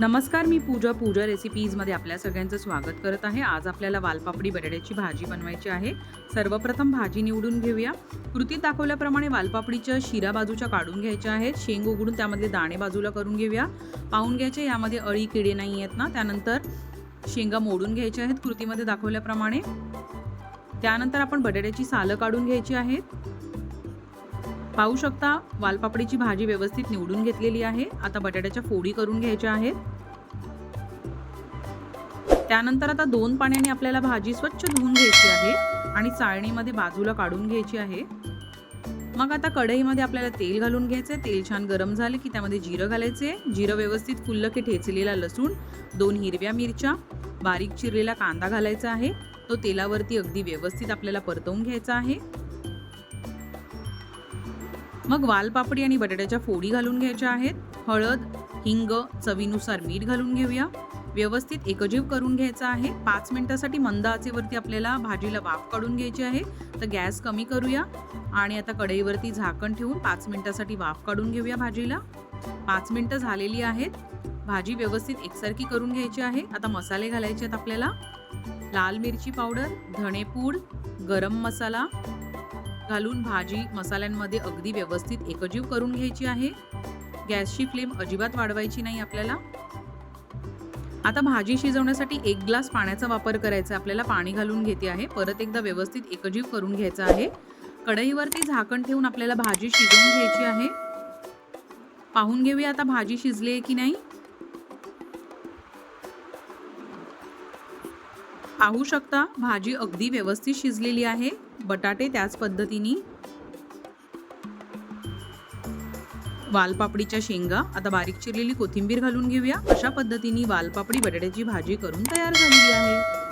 नमस्कार मी पूजा पूजा रेसिपीजमध्ये आपल्या सगळ्यांचं स्वागत करत आहे. आज आपल्याला वालपापडी बटाट्याची भाजी बनवायची आहे. सर्वप्रथम भाजी निवडून घेऊया. कृतीत दाखवल्याप्रमाणे वालपापडीच्या शिरा बाजूच्या काढून घ्यायच्या आहेत. शेंग उघडून त्यामधले दाणे बाजूला करून घेऊया. पाहून घ्यायचे यामध्ये अळी किडे नाही आहेत ना. त्यानंतर शेंगा मोडून घ्यायच्या आहेत कृतीमध्ये दाखवल्याप्रमाणे. त्यानंतर आपण बटाट्याची सालं काढून घ्यायची आहेत. पाहू शकता वालपापडीची भाजी व्यवस्थित निवडून घेतलेली आहे. आता बटाट्याच्या फोडी करून घ्यायच्या आहेत. त्यानंतर आता दोन पाण्याने आपल्याला भाजी स्वच्छ धुवून घ्यायची आहे आणि चाळणीमध्ये बाजूला काढून घ्यायची आहे. मग आता कढईमध्ये आपल्याला तेल घालून घ्यायचे तेल छान गरम झाले की त्यामध्ये जिरं घालायचे जिरं व्यवस्थित फुललं की ठेचलेला लसूण दोन हिरव्या मिरच्या बारीक चिरलेला कांदा घालायचा आहे. तो तेलावरती अगदी व्यवस्थित आपल्याला परतवून घ्यायचा आहे. मग वालपापडी आणि बटाट्याच्या फोडी घालून घ्यायच्या आहेत. हळद हिंग चवीनुसार मीठ घालून घेऊया. व्यवस्थित एकजीव करून घ्यायचा आहे. पाच मिनिटासाठी मंद आचेवरती आपल्याला भाजीला वाफ काढून घ्यायची आहे. तर गॅस कमी करूया. आणि आता कढईवरती झाकण ठेवून पाच मिनिटासाठी वाफ काढून घेऊया भाजीला. पाच मिनटं झालेली आहेत. भाजी व्यवस्थित एकसारखी करून घ्यायची आहे. आता मसाले घालायचे आहेत आपल्याला. लाल मिरची पावडर धणेपूड गरम मसाला घालून भाजी मसाल्यांमध्ये अगदी व्यवस्थित एकजीव करून घ्यायची आहे. गॅसची फ्लेम अजिबात वाढवायची नाही आपल्याला. आता भाजी शिजवण्यासाठी एक ग्लास पाण्याचा वापर करायचा आहे. आपल्याला पाणी घालून घेते आहे. परत एकदा व्यवस्थित एकजीव करून घ्यायचा आहे. कढईवरती झाकण ठेवून आपल्याला भाजी शिजवून घ्यायची आहे. पाहून घेऊया आता भाजी शिजली आहे की नाही. पाहू शकता भाजी अगदी व्यवस्थित शिजलेली आहे. बटाटे त्याच पद्धतीने. वालपापडीच्या शेंगा. आता बारीक चिरलेली कोथिंबीर घालून घेऊया. अशा पद्धतीने वालपापडी बटाट्याची भाजी करून तयार झालेली आहे.